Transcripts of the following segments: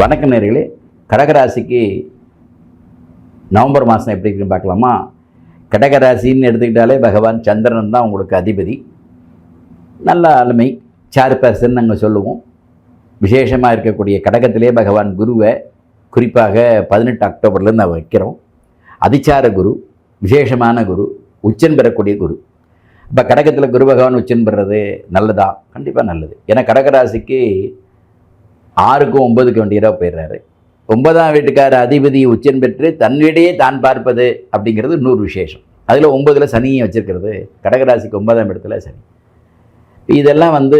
வணக்கம் நேர்களே கடகராசிக்கு நவம்பர் மாதம் எப்படி இருக்குன்னு பார்க்கலாமா? கடகராசின்னு எடுத்துக்கிட்டாலே பகவான் சந்திரன் தான் உங்களுக்கு அதிபதி. நல்ல ஆளுமை சேர்பர்சன் நாங்கள் சொல்லுவோம். விசேஷமாக இருக்கக்கூடிய கடகத்திலே பகவான் குருவை குறிப்பாக பதினெட்டு அக்டோபர்லேருந்து நான் வைக்கிறோம். அதிச்சார குரு விசேஷமான குரு உச்சன் பெறக்கூடிய குரு. இப்போ கடகத்தில் குரு பகவான் உச்சன் பெறுறது நல்லதா? கண்டிப்பாக நல்லது. ஏன்னா கடகராசிக்கு ஆறுக்கும் ஒன்பதுக்கு வேண்டியதாக போயிடுறாரு. ஒன்பதாம் வீட்டுக்கார அதிபதி உச்சன் பெற்று தன் வீடையே தான் பார்ப்பது அப்படிங்கிறது இன்னொரு விசேஷம். அதில் ஒன்பதில் சனியும் வச்சுருக்கிறது. கடகராசிக்கு ஒன்பதாம் இடத்துல சனி. இதெல்லாம் வந்து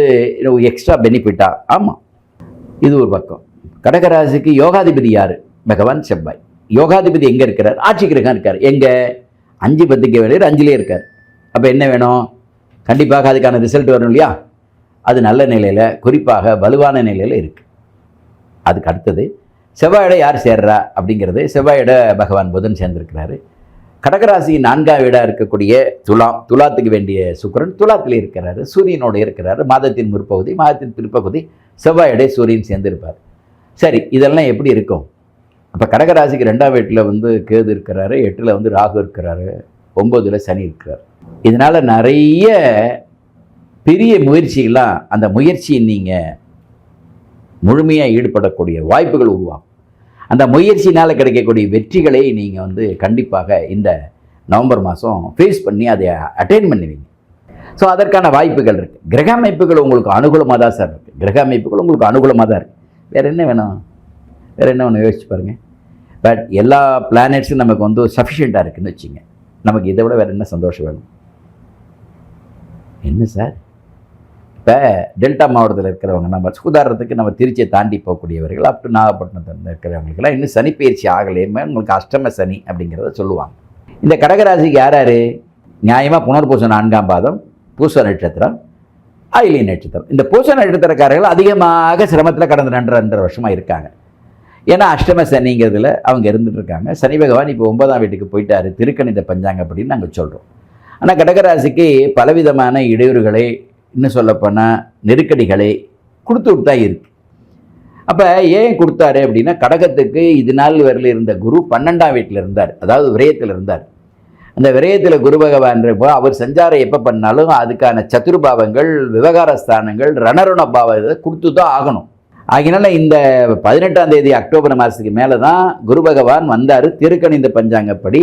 எக்ஸ்ட்ரா பெனிஃபிட்டா ஆமாம் இது ஒரு பக்கம். கடகராசிக்கு யோகாதிபதி யார்? பகவான் செவ்வாய். யோகாதிபதி எங்கே இருக்கிறார்? ஆட்சி கிரகம் இருக்கார். எங்கே? அஞ்சு பத்துக்கு வேலையர் அஞ்சுலேயே இருக்கார். அப்போ என்ன வேணும்? கண்டிப்பாக அதுக்கான ரிசல்ட் வரும் இல்லையா? அது நல்ல நிலையில் குறிப்பாக வலுவான நிலையில் இருக்குது அதுக்கு அடுத்தது செவ்வாயிட யார் சேர்றா அப்படிங்கிறது செவ்வாயிட பகவான் புதன் சேர்ந்திருக்கிறாரு. கடகராசி நான்காம் வீடாக இருக்கக்கூடிய துலாம் துலாத்துக்கு வேண்டிய சுக்கரன் துலாத்தில் இருக்கிறாரு சூரியனோடு இருக்கிறாரு மாதத்தின் முற்பகுதி மாதத்தின் பிற்பகுதி செவ்வாயிடை சூரியன் சேர்ந்திருப்பார். சரி இதெல்லாம் எப்படி இருக்கும்? அப்போ கடகராசிக்கு ரெண்டாம் வீட்டில் வந்து கேது இருக்கிறாரு எட்டில் வந்து ராகு இருக்கிறாரு ஒம்போதில் சனி இருக்கிறார். இதனால் நிறைய பெரிய முயற்சிகள்லாம் அந்த முயற்சியை நீங்கள் முழுமையாக ஈடுபடக்கூடிய வாய்ப்புகள் உருவாகும். அந்த முயற்சினால் கிடைக்கக்கூடிய வெற்றிகளை நீங்கள் வந்து கண்டிப்பாக இந்த நவம்பர் மாதம் ஃபேஸ் பண்ணி அதை அட்டைன் பண்ணுவீங்க. ஸோ அதற்கான வாய்ப்புகள் இருக்குது கிரக அமைப்புகள் உங்களுக்கு அனுகூலமாக தான் சார் இருக்குது கிரக அமைப்புகள் உங்களுக்கு அனுகூலமாக தான் இருக்குது வேறு என்ன வேணும்? வேறு என்ன ஒன்று யோசிச்சு பாருங்கள் பட் எல்லா பிளானட்ஸும் நமக்கு வந்து சஃபிஷியண்ட்டாக இருக்குன்னு வச்சுங்க. நமக்கு இதை விட வேறு என்ன சந்தோஷம் வேணும்? என்ன சார் இப்போ டெல்டா மாவட்டத்தில் இருக்கிறவங்க நம்ம உதாரணத்துக்கு நம்ம திருச்சியை தாண்டி போகக்கூடியவர்கள் அப் டு நாகப்பட்டினத்தில் இருக்கிறவங்களுக்கெல்லாம் இன்னும் சனி பயிற்சி ஆகலையுமே உங்களுக்கு அஷ்டம சனி அப்படிங்கிறத சொல்லுவாங்க. இந்த கடகராசிக்கு யார் யார்? நியாயமாக புனர்பூச நான்காம் பாதம் பூச நட்சத்திரம் அயிலி நட்சத்திரம். இந்த பூச நட்சத்திரக்காரர்கள் அதிகமாக சிரமத்தில் கடந்த ரெண்டு ரெண்டரை வருஷமாக இருக்காங்க. ஏன்னா அஷ்டம சனிங்கிறதுல அவங்க இருந்துட்டு இருக்காங்க. சனி பகவான் இப்போ ஒன்பதாம் வீட்டுக்கு போயிட்டார் திருக்கணித பஞ்சாங்க அப்படின்னு நாங்கள் சொல்கிறோம் ஆனால் கடகராசிக்கு பலவிதமான இடையூறுகளை இன்னும் சொல்லப்போனால் நெருக்கடிகளை கொடுத்துட்டு தான் இருக்குது அப்போ ஏன் கொடுத்தாரு அப்படின்னா கடகத்துக்கு இது நாள் வரையில் இருந்த குரு பன்னெண்டாம் வீட்டில் இருந்தார். அதாவது விரயத்தில் இருந்தார். அந்த விரயத்தில் குரு பகவான்றப்போ அவர் சஞ்சாரம் எப்போ பண்ணாலும் அதுக்கான சத்துருபாவங்கள் விவகார ஸ்தானங்கள் ரணருண பாவத்தை கொடுத்து தான் ஆகணும். ஆகினால இந்த பதினெட்டாம் தேதி அக்டோபர் மாதத்துக்கு மேலே தான் குரு பகவான் வந்தார். திருக்கணிந்த பஞ்சாங்கப்படி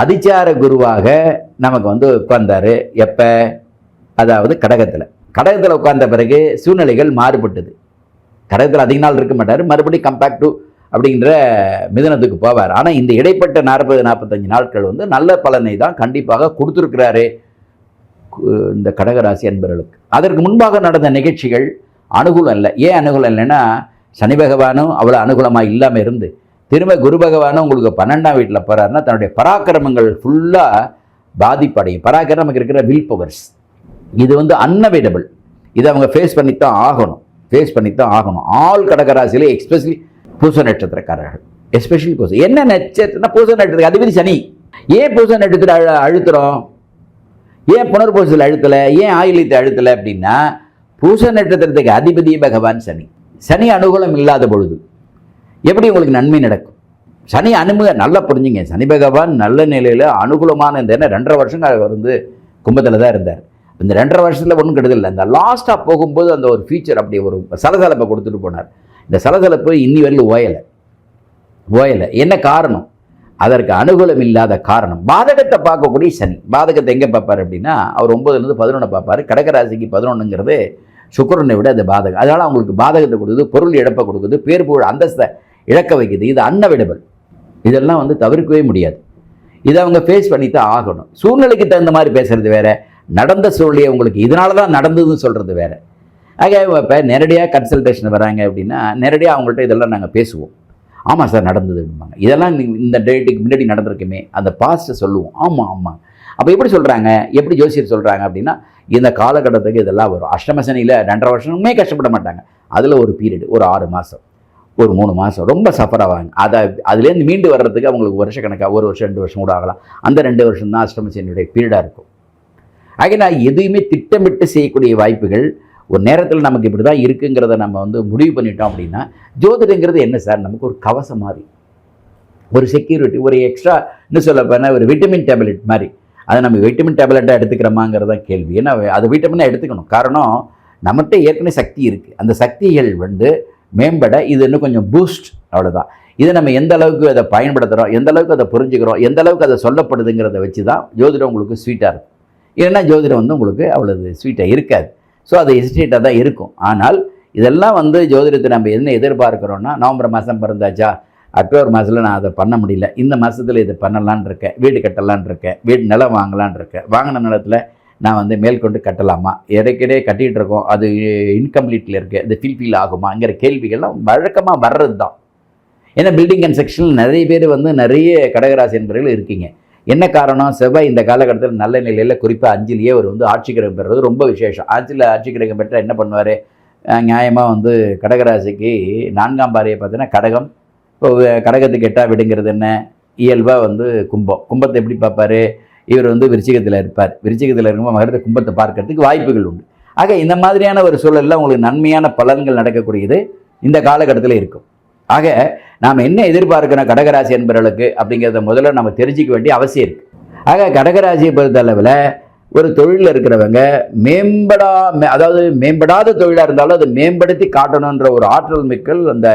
அதிச்சார குருவாக நமக்கு வந்து உட்கார்ந்தார். எப்போ? அதாவது கடகத்தில். கடகத்தில் உட்கார்ந்த பிறகு சூழ்நிலைகள் மாறுபட்டது. கடகத்தில் அதிக நாள் இருக்க மாட்டார். மறுபடியும் கம்பேக்ட் டு அப்படிங்கிற மிதனத்துக்கு போவார். ஆனால் இந்த இடைப்பட்ட நாற்பது நாற்பத்தஞ்சு நாட்கள் வந்து நல்ல பலனை தான் கண்டிப்பாக கொடுத்துருக்கிறாரு இந்த கடகராசி அன்பர்களுக்கு. அதற்கு முன்பாக நடந்த நிகழ்ச்சிகள் அனுகூலம் இல்லை. ஏன் அனுகூலம் இல்லைன்னா சனி பகவானும் அவ்வளோ அனுகூலமாக இல்லாமல் இருந்து திரும்ப குரு பகவானும் உங்களுக்கு பன்னெண்டாம் வீட்டில் போகிறாருன்னா தன்னுடைய பராக்கிரமங்கள் ஃபுல்லாக பாதிப்படையும். பராக்கிரமக்கு இருக்கிற வில் பவர்ஸ் இது வந்து அன்அவைடபிள் இதை அவங்க ஃபேஸ் பண்ணித்தான் ஆகணும். ஃபேஸ் பண்ணித்தான் ஆகணும். ஆல் கடகராசியிலே எக்ஸ்பெஷலி பூச நட்சத்திரக்காரர்கள். எஸ்பெஷலி பூச. என்ன நட்சத்திரம்னா பூச நட்சத்திரம் அதிபதி சனி. ஏன் பூச நட்சத்திரம் அழு அழுத்துறோம்? ஏன் புனர்பூசத்தில் அழுத்தலை? ஏன் ஆயுளியத்தை அழுத்தலை அப்படின்னா பூச நட்சத்திரத்துக்கு அதிபதி பகவான் சனி. சனி அனுகூலம் இல்லாத பொழுது எப்படி உங்களுக்கு நன்மை நடக்கும்? சனி அனுமதி நல்லா புரிஞ்சுங்க. சனி பகவான் நல்ல நிலையில் அனுகூலமான இந்த ரெண்டரை வருஷம் அவர் வந்து கும்பத்தில் தான் இருந்தார். இந்த ரெண்டரை வருஷத்தில் ஒன்றும் கெடுதல் இந்த லாஸ்ட்டாக போகும்போது அந்த ஒரு ஃபியூச்சர் அப்படி ஒரு சலசலப்பை கொடுத்துட்டு போனார். இந்த சலசலப்பு இன்னி வரையிலும் ஓயலை. ஓயலை. என்ன காரணம்? அதற்கு அனுகூலம் இல்லாத காரணம். பாதகத்தை பார்க்கக்கூடிய சனி. பாதகத்தை எங்கே பார்ப்பார் அப்படின்னா அவர் ஒம்பதுலேருந்து பதினொன்று பார்ப்பார். கடகராசிக்கு பதினொன்றுங்கிறது சுக்கரனை விட அது பாதகம். அதனால் அவங்களுக்கு பாதகத்தை கொடுக்குது பொருள் இழப்பை கொடுக்குது பேர் புகழ் அந்தஸ்தை இழக்க வைக்குது. இது அன்னவிடபல் இதெல்லாம் வந்து தவிர்க்கவே முடியாது. இதை அவங்க ஃபேஸ் பண்ணி தான் ஆகணும். சூழ்நிலைக்கு தகுந்த மாதிரி பேசுகிறது வேறு. நடந்த சூழ்நிலையை உங்களுக்கு இதனால தான் நடந்ததுன்னு சொல்கிறது வேறு. ஆக இப்போ நேரடியாக கன்சல்டேஷன் வராங்க அப்படின்னா நேரடியாக அவங்கள்ட்ட இதெல்லாம் நாங்கள் பேசுவோம். ஆமாம் சார் நடந்தது அப்படிம்பாங்க. இதெல்லாம் இந்த டேட்டுக்கு முன்னாடி நடந்திருக்குமே அந்த பாஸ்ட்டை சொல்லுவோம். ஆமாம் ஆமாம் அப்போ எப்படி சொல்கிறாங்க எப்படி ஜோசியர் சொல்கிறாங்க அப்படின்னா இந்த காலகட்டத்துக்கு இதெல்லாம் வரும். அஷ்டமசனியில் ரெண்டரை வருஷமே கஷ்டப்பட மாட்டாங்க. அதில் ஒரு பீரியடு ஒரு ஆறு மாதம் ஒரு மூணு மாதம் ரொம்ப சஃபர் ஆவாங்க. அதை அதுலேருந்து மீண்டு வர்றதுக்கு அவங்களுக்கு வருஷ கணக்காக ஒரு வருஷம் ரெண்டு வருஷம் கூட ஆகலாம். அந்த ரெண்டு வருஷம் தான் அஷ்டமசனியுடைய பீரியடாக இருக்கும். ஆக நான் எதையுமே திட்டமிட்டு செய்யக்கூடிய வாய்ப்புகள் ஒரு நேரத்தில் நமக்கு இப்படி தான் இருக்குங்கிறத நம்ம வந்து முடிவு பண்ணிட்டோம் அப்படின்னா ஜோதிடங்கிறது என்ன சார்? நமக்கு ஒரு கவசம் மாதிரி. ஒரு செக்யூரிட்டி ஒரு எக்ஸ்ட்ரா இன்னும் சொல்ல போனால் ஒரு விட்டமின் டேப்லெட் மாதிரி. அதை நம்ம விட்டமின் டேப்லெட்டாக எடுத்துக்கிறோமாங்கிறது தான் கேள்வி. ஏன்னா அது விட்டமினாக எடுத்துக்கணும். காரணம் நம்மகிட்ட ஏற்கனவே சக்தி இருக்குது அந்த சக்திகள் வந்து மேம்பட இது இன்னும் கொஞ்சம் பூஸ்ட் அவ்வளோதான் இதை நம்ம எந்த அளவுக்கு அதை பயன்படுத்துகிறோம் எந்த அளவுக்கு அதை புரிஞ்சுக்கிறோம்? எந்த அளவுக்கு அதை சொல்லப்படுதுங்கிறத வச்சு தான் ஜோதிடம் உங்களுக்கு ஸ்வீட்டாக இருக்கும். இல்லைன்னா ஜோதிடம் வந்து உங்களுக்கு அவ்வளவு ஸ்வீட்டாக இருக்காது. ஸோ அது எஸ்டேட்டாக தான் இருக்கும். ஆனால் இதெல்லாம் வந்து ஜோதிடத்தை நம்ம என்ன எதிர்பார்க்குறோன்னா நவம்பர் மாதம் பிறந்தாச்சா அக்டோபர் மாதத்தில் நான் அதை பண்ண முடியல. இந்த மாதத்தில் இதை பண்ணலான் இருக்கேன். வீடு கட்டலான் இருக்கேன். வீடு நிலம் வாங்கலான் இருக்கேன். வாங்கின நிலத்தில் நான் வந்து மேற்கொண்டு கட்டலாமா? இடைக்கிடையே கட்டிகிட்டு இருக்கோம். அது இன்கம்ப்ளீட்டில் இருக்குது அது ஃபில்ஃபில் ஆகுமாங்கிற கேள்விகள்லாம் வழக்கமாக வர்றது தான் ஏன்னா பில்டிங் கன்ஸ்ட்ரக்ஷனில் நிறைய பேர் வந்து நிறைய கடகராசி என்பவர்கள் இருக்கீங்க. என்ன காரணம்? செவ்வாய் இந்த காலகட்டத்தில் நல்ல நிலையில் குறிப்பாக அஞ்சிலேயே அவர் வந்து ஆட்சி கிரகம் பெறுறது ரொம்ப விசேஷம். ஆட்சியில் ஆட்சி கிரகம் பெற்றால் என்ன பண்ணுவார்? நியாயமாக வந்து கடகராசிக்கு நான்காம் பாறையை பார்த்தீங்கன்னா கடகம். இப்போ கடகத்துக்கு எட்டா விடுங்கிறது என்ன? இயல்பாக வந்து கும்பம். கும்பத்தை எப்படி பார்ப்பாரு? இவர் வந்து விருச்சிகத்தில் இருப்பார். விருச்சிகத்தில் இருக்கும்போது மகரத்தை கும்பத்தை பார்க்கறதுக்கு வாய்ப்புகள் உண்டு. ஆக இந்த மாதிரியான ஒரு சூழலில் உங்களுக்கு நன்மையான பலன்கள் நடக்கக்கூடியது இந்த காலகட்டத்தில் இருக்கும். ஆக நாம் என்ன எதிர்பார்க்கணும் கடகராசி என்பவர்களுக்கு அப்படிங்கிறத முதல்ல நம்ம தெரிஞ்சிக்க வேண்டிய அவசியம் இருக்குது ஆக கடகராசியை பொறுத்தளவில் ஒரு தொழிலில் இருக்கிறவங்க மேம்படா மே- அதாவது மேம்படாத தொழிலாக இருந்தாலும் அதை மேம்படுத்தி காட்டணுன்ற ஒரு ஆற்றல் மிக்கல் அந்த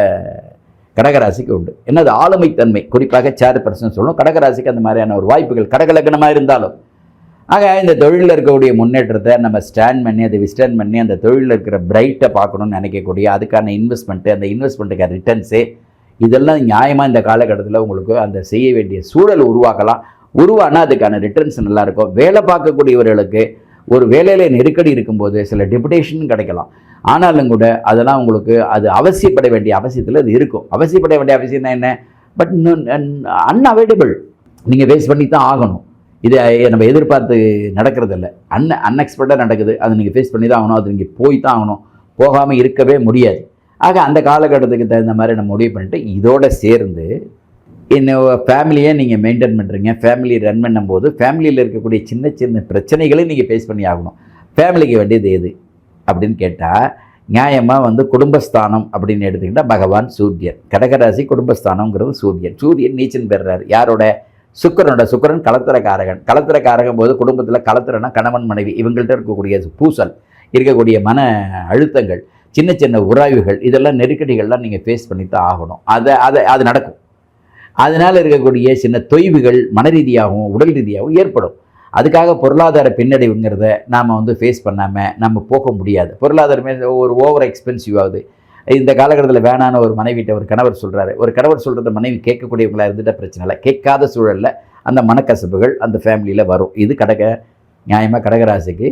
கடகராசிக்கு உண்டு. என்னது? ஆளுமைத்தன்மை. குறிப்பாக சேர் பர்சன் சொல்லணும் கடகராசிக்கு அந்த மாதிரியான ஒரு வாய்ப்புகள் கடகலக்கணமாக இருந்தாலும். ஆக இந்த தொழிலில் இருக்கக்கூடிய முன்னேற்றத்தை நம்ம ஸ்டாண்ட் பண்ணி அதை விஸ்டாண்ட் பண்ணி அந்த தொழிலில் இருக்கிற பிரைட்டை பார்க்கணும்னு நினைக்கக்கூடிய அதுக்கான இன்வெஸ்ட்மெண்ட்டு அந்த இன்வெஸ்ட்மெண்ட்டுக்கான ரிட்டர்ன்ஸு இதெல்லாம் நியாயமாக இந்த காலகட்டத்தில் உங்களுக்கு அந்த செய்ய வேண்டிய சூழல் உருவாக்கலாம். உருவானா அதுக்கான ரிட்டர்ன்ஸ் நல்லாயிருக்கும் வேலை பார்க்கக்கூடியவர்களுக்கு ஒரு வேலையில் நெருக்கடி இருக்கும்போது சில டெபுடேஷன் கிடைக்கலாம். ஆனாலும் கூட அதெல்லாம் உங்களுக்கு அது அவசியப்பட வேண்டிய அவசியத்தில் அது இருக்கும். அவசியப்பட வேண்டிய அவசியம் தான் என்ன பட் அன்அவைலபிள் நீங்கள் ஃபேஸ் பண்ணி தான் ஆகணும். இதை நம்ம எதிர்பார்த்து நடக்கிறதில்ல. அன் அன்எக்ஸ்பெக்டாக நடக்குது. அதை நீங்கள் ஃபேஸ் பண்ணி தான் ஆகணும். அது நீங்கள் போய் தான் ஆகணும். போகாமல் இருக்கவே முடியாது. ஆக அந்த காலகட்டத்துக்கு தகுந்த மாதிரி நம்ம முடிவு பண்ணிட்டு இதோட சேர்ந்து என்னோட ஃபேமிலியை நீங்கள் மெயின்டைன் பண்ணுறீங்க ஃபேமிலி ரன் பண்ணும்போது ஃபேமிலியில் இருக்கக்கூடிய சின்ன சின்ன பிரச்சனைகளையும் நீங்கள் ஃபேஸ் பண்ணி ஆகணும். ஃபேமிலிக்கு வேண்டியது எது? அப்படின்னு கேட்டால் நியாயமாக வந்து குடும்பஸ்தானம் அப்படின்னு எடுத்துக்கிட்டால் பகவான் சூரியன். கடகராசி குடும்பஸ்தானங்கிறது சூரியன். சூரியன் நீச்சல் பெறுறாரு. யாரோட? சுக்கரனோட. சுக்கரன் கலத்திரக்காரகன் கலத்திரக்காரகம் போது குடும்பத்தில் கலத்திரனா கணவன் மனைவி. இவங்கள்ட்ட இருக்கக்கூடிய பூசல் இருக்கக்கூடிய மன அழுத்தங்கள் சின்ன சின்ன உராய்வுகள் இதெல்லாம் நெருக்கடிகள்லாம் நீங்கள் ஃபேஸ் பண்ணி தான் ஆகணும். அதை அதை அது நடக்கும். அதனால் இருக்கக்கூடிய சின்ன தொய்வுகள் மன ரீதியாகவும் உடல் ரீதியாகவும் ஏற்படும். அதுக்காக பொருளாதார பின்னடைவுங்கிறத நாம் வந்து ஃபேஸ் பண்ணாமல் நம்ம போக முடியாது. பொருளாதாரமே ஒரு ஓவர் எக்ஸ்பென்சிவ் ஆகுது. இந்த காலகட்டத்தில் வேணான ஒரு மனைவிட்ட ஒரு கணவர் சொல்கிறாரு ஒரு கணவர் சொல்கிறத மனைவி கேட்கக்கூடியவங்களாக இருந்துட்ட பிரச்சனை இல்லை. கேட்காத சூழலில் அந்த மனக்கசப்புகள் அந்த ஃபேமிலியில் வரும். இது கடக நியாயமாக கடகராசிக்கு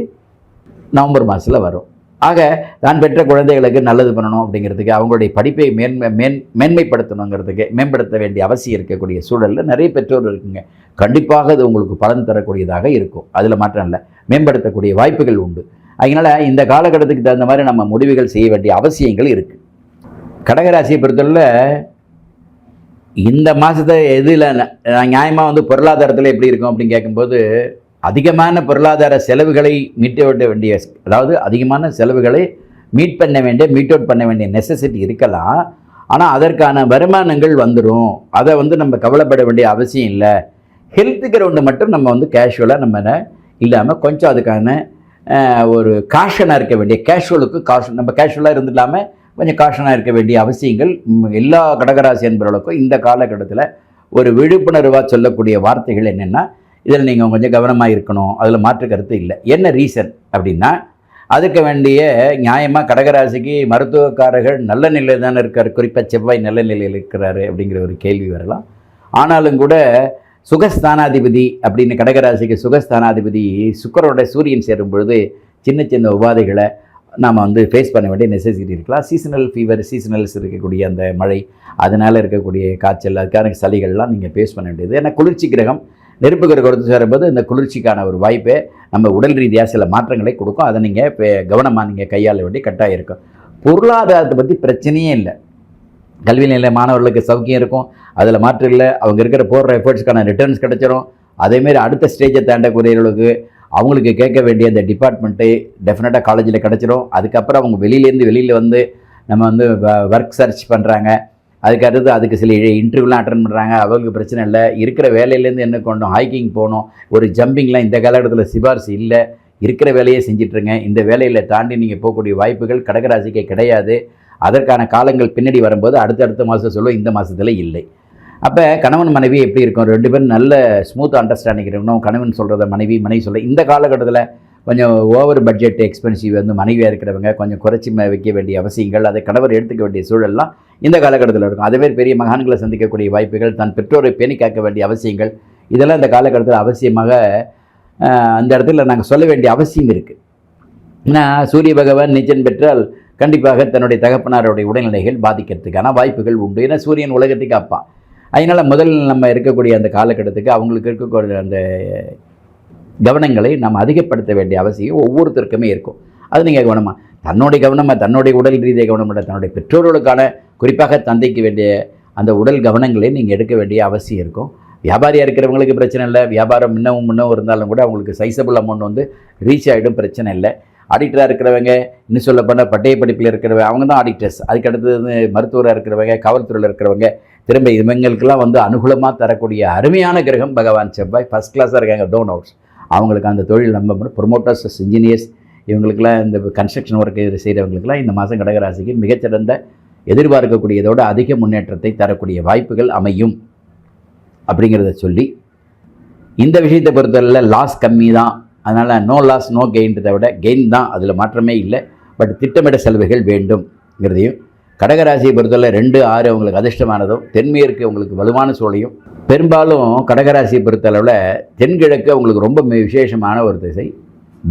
நவம்பர் மாதத்தில் வரும். ஆக தான் பெற்ற குழந்தைகளுக்கு நல்லது பண்ணணும் அப்படிங்கிறதுக்கு அவங்களுடைய படிப்பை மேன்மை மேன் மேன்மைப்படுத்தணுங்கிறதுக்கு மேம்படுத்த வேண்டிய அவசியம் இருக்கக்கூடிய சூழலில் நிறைய பெற்றோர் இருக்குங்க. கண்டிப்பாக அது உங்களுக்கு பலன் தரக்கூடியதாக இருக்கும். அதில் மாற்றம் இல்லை. மேம்படுத்தக்கூடிய வாய்ப்புகள் உண்டு. அதனால் இந்த காலகட்டத்துக்கு தகுந்த மாதிரி நம்ம முடிவுகள் செய்ய வேண்டிய அவசியங்கள் இருக்குது கடகராசியை பொறுத்தவரையில் இந்த மாதத்தை எதில் நியாயமாக வந்து பொருளாதாரத்தில் எப்படி இருக்கும் அப்படின்னு கேட்கும்போது அதிகமான பொருளாதார செலவுகளை மீட்டு விட வேண்டிய அதாவது அதிகமான செலவுகளை மீட் பண்ண வேண்டிய மீட் அவுட் பண்ண வேண்டிய நெசசிட்டி இருக்கலாம். ஆனால் அதற்கான வருமானங்கள் வந்துடும் அதை வந்து நம்ம கவலைப்பட வேண்டிய அவசியம் இல்லை. ஹெல்த் கிரவுண்டு மட்டும் நம்ம வந்து கேஷுவலாக நம்ம இல்லாமல் கொஞ்சம் அதுக்கான ஒரு காஷனாக இருக்க வேண்டிய கேஷுவலுக்கு காஷன் நம்ம கேஷுவலாக இருந்துடலாமல் கொஞ்சம் காஷனாக இருக்க வேண்டிய அவசியங்கள் எல்லா கடகராசி என்பவர்களுக்கும் இந்த காலகட்டத்தில் ஒரு விழிப்புணர்வாக சொல்லக்கூடிய வார்த்தைகள் என்னென்னா இதில் நீங்கள் கொஞ்சம் கவனமாக இருக்கணும். அதில் மாற்று கருத்து இல்லை. என்ன ரீசன் அப்படின்னா அதுக்கு வேண்டிய நியாயமாக கடகராசிக்கு மருத்துவக்காரர்கள் நல்ல நிலையில் தானே இருக்கார். குறிப்பாக செவ்வாய் நல்ல நிலையில் இருக்கிறாரு அப்படிங்கிற ஒரு கேள்வி வரலாம். ஆனாலும் கூட சுகஸ்தானாதிபதி அப்படின்னு கடகராசிக்கு சுகஸ்தானாதிபதி சுக்கரோட சூரியன் சேரும் பொழுது சின்ன சின்ன உபாதைகளை நாம் வந்து ஃபேஸ் பண்ண வேண்டிய நெசசிட்டி இருக்கலாம். சீசனல் ஃபீவர் சீசனல்ஸ் இருக்கக்கூடிய அந்த மழை அதனால் இருக்கக்கூடிய காய்ச்சல் அதுக்கான சளிகள்லாம் நீங்கள் ஃபேஸ் பண்ண வேண்டியது. ஏன்னா குளிர்ச்சி கிரகம் நெருப்பு கிரகம் சேரும்போது இந்த குளிர்ச்சிக்கான ஒரு வாய்ப்பே நம்ம உடல் ரீதியாக சில மாற்றங்களை கொடுக்கும். அதை நீங்கள் கவனமாக நீங்கள் கையாள வேண்டிய கட்டாயம் இருக்கும். பொருளாதாரத்தை பற்றி பிரச்சனையே இல்லை. கல்வி நிலைய மாணவர்களுக்கு சௌக்கியம் இருக்கும். அதில் மாற்றம் இல்லை. அவங்க இருக்கிற போடுற எஃபர்ட்ஸ்க்கான ரிட்டர்ன்ஸ் கிடைச்சிரும். அதேமாரி அடுத்த ஸ்டேஜை தாண்டக்கூடியவர்களுக்கு அவங்களுக்கு கேட்க வேண்டிய அந்த டிபார்ட்மெண்ட்டு டெஃபினட்டாக காலேஜில் கிடச்சிரும். அதுக்கப்புறம் அவங்க வெளியிலேருந்து வெளியில் வந்து நம்ம வந்து ஒர்க் சர்ச் பண்ணுறாங்க அதுக்கு அடுத்து அதுக்கு சில இன்டர்வியூலாம் அட்டன் பண்ணுறாங்க அவங்களுக்கு பிரச்சனை இல்லை. இருக்கிற வேலையிலேருந்து என்ன கொண்டோம் ஹைக்கிங் போகணும். ஒரு ஜம்பிங்லாம் இந்த காலகட்டத்தில் சிபாரிசு இல்லை. இருக்கிற வேலையை செஞ்சிட்ருங்க. இந்த வேலையில் தாண்டி நீங்கள் போகக்கூடிய வாய்ப்புகள் கடகராசிக்கே கிடையாது. அதற்கான காலங்கள் பின்னாடி வரும்போது அடுத்தடுத்த மாதம் சொல்லுவோம் இந்த மாதத்தில் இல்லை. அப்போ கணவன் மனைவி எப்படி இருக்கும்? ரெண்டு பேரும் நல்ல ஸ்மூத் அண்டர்ஸ்டாண்டிங் இருக்கணும். கணவன் சொல்கிறத மனைவி மனைவி சொல்ல. இந்த காலகட்டத்தில் கொஞ்சம் ஓவர் பட்ஜெட் எக்ஸ்பென்சிவ் வந்து மனைவியாக இருக்கிறவங்க கொஞ்சம் குறைச்சி வைக்க வேண்டிய அவசியங்கள் அதை கணவர் எடுத்துக்க வேண்டிய சூழல்லாம் இந்த காலகட்டத்தில் இருக்கும். அதே மாதிரி பெரிய மகான்களை சந்திக்கக்கூடிய வாய்ப்புகள் தன் பெற்றோரை பேணி காக்க வேண்டிய அவசியங்கள் இதெல்லாம் இந்த காலகட்டத்தில் அவசியமாக அந்த இடத்துல நாங்கள் சொல்ல வேண்டிய அவசியம் இருக்குது ஏன்னா சூரிய பகவான் நிச்சயம் பெற்றால் கண்டிப்பாக தன்னுடைய தகப்பனாருடைய உடல்நிலைகள் பாதிக்கிறதுக்கான வாய்ப்புகள் உண்டு. ஏன்னா சூரியன் உலகத்துக்கு அப்பா. அதனால் முதல் நம்ம இருக்கக்கூடிய அந்த காலகட்டத்துக்கு அவங்களுக்கு இருக்கக்கூடிய அந்த கவனங்களை நாம் அதிகப்படுத்த வேண்டிய அவசியம் ஒவ்வொருத்தருக்குமே இருக்கும். அது நீங்கள் கவனமாக தன்னுடைய கவனமாக தன்னுடைய உடல் ரீதியாக கவனம் தன்னுடைய பெற்றோர்களுக்கான குறிப்பாக தந்தைக்கு வேண்டிய அந்த உடல் கவனங்களை நீங்கள் எடுக்க வேண்டிய அவசியம் இருக்கும். வியாபாரியாக இருக்கிறவங்களுக்கு பிரச்சனை இல்லை. வியாபாரம் இன்னமும் முன்னவும் இருந்தாலும் கூட அவங்களுக்கு சைஸபிள் அமௌண்ட் வந்து ரீச் ஆகிடும் பிரச்சனை இல்லை. ஆடிட்டராக இருக்கிறவங்க இன்னும் சொல்ல போனால் பட்டய படிப்பில் இருக்கிறவங்க அவங்க தான் ஆடிட்டர்ஸ் அதுக்கு அடுத்தது மருத்துவராக இருக்கிறவங்க காவல்துறையில் இருக்கிறவங்க திரும்ப இவங்களுக்கெல்லாம் வந்து அனுகூலமாக தரக்கூடிய அருமையான கிரகம் பகவான் செவ்வாய். ஃபஸ்ட் கிளாஸாக இருக்காங்க டோன் அவுட்ஸ் அவங்களுக்கு அந்த தொழில் நம்ம ப்ரொமோட்டர்ஸ் இன்ஜினியர்ஸ் இவங்களுக்கெல்லாம் இந்த கன்ஸ்ட்ரக்ஷன் ஒர்க் செய்கிறவங்களுக்கெல்லாம் இந்த மாதம் கடகராசிக்கு மிகச்சிறந்த எதிர்பார்க்கக்கூடியதோடு அதிக முன்னேற்றத்தை தரக்கூடிய வாய்ப்புகள் அமையும். அப்படிங்கிறத சொல்லி இந்த விஷயத்தை பொறுத்தவரையில் லாஸ் கம்மி தான் அதனால் நோ லாஸ் நோ கெயின்றதை விட கெயின் தான். அதில் மாற்றமே இல்லை. பட் திட்டமிட செலவுகள் வேண்டும்ங்கிறதையும் கடகராசியை பொறுத்தவரை ரெண்டு ஆறு அவங்களுக்கு அதிர்ஷ்டமானதும் தென்மேற்கு உங்களுக்கு வலுவான சூழலையும் பெரும்பாலும் கடகராசியை பொறுத்தளவில் தென்கிழக்கு உங்களுக்கு ரொம்ப விசேஷமான ஒரு திசை.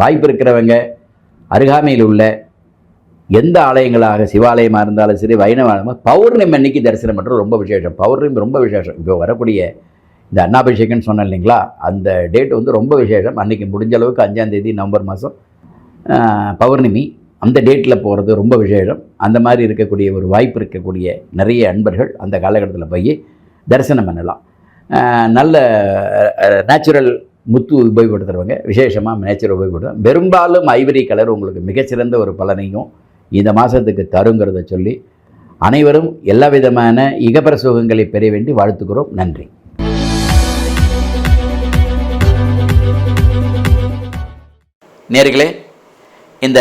வாய்ப்பு இருக்கிறவங்க அருகாமையில் உள்ள எந்த ஆலயங்களாக சிவாலயமாக இருந்தாலும் சரி வைணவமாக பௌர்ணமி அன்னைக்கு தரிசனம் பண்ணுறது ரொம்ப விசேஷம். பௌர்ணமி ரொம்ப விசேஷம். இப்போ வரக்கூடிய இந்த அன்னாபிஷேகம்னு சொன்னேன் இல்லைங்களா அந்த டேட் வந்து ரொம்ப விசேஷம். அன்றைக்கி முடிஞ்ச அளவுக்கு அஞ்சாந்தேதி நவம்பர் மாதம் பௌர்ணமி. அந்த டேட்டில் போகிறது ரொம்ப விசேஷம். அந்த மாதிரி இருக்கக்கூடிய ஒரு வாய்ப்பு இருக்கக்கூடிய நிறைய அன்பர்கள் அந்த காலகட்டத்தில் போய் தரிசனம் பண்ணலாம். நல்ல நேச்சுரல் முத்து உபயோகப்படுத்துகிறவங்க விசேஷமாக நேச்சுரல் உபயோகப்படுத்தும் பெரும்பாலும் ஐவரி கலர் உங்களுக்கு மிகச்சிறந்த ஒரு பலனையும் இந்த மாதத்துக்கு தருங்கிறத சொல்லி அனைவரும் எல்லா விதமான இகபர சுகங்களை பெற வேண்டி வாழ்த்துக்கிறோம். நன்றி. நேர்களே இந்த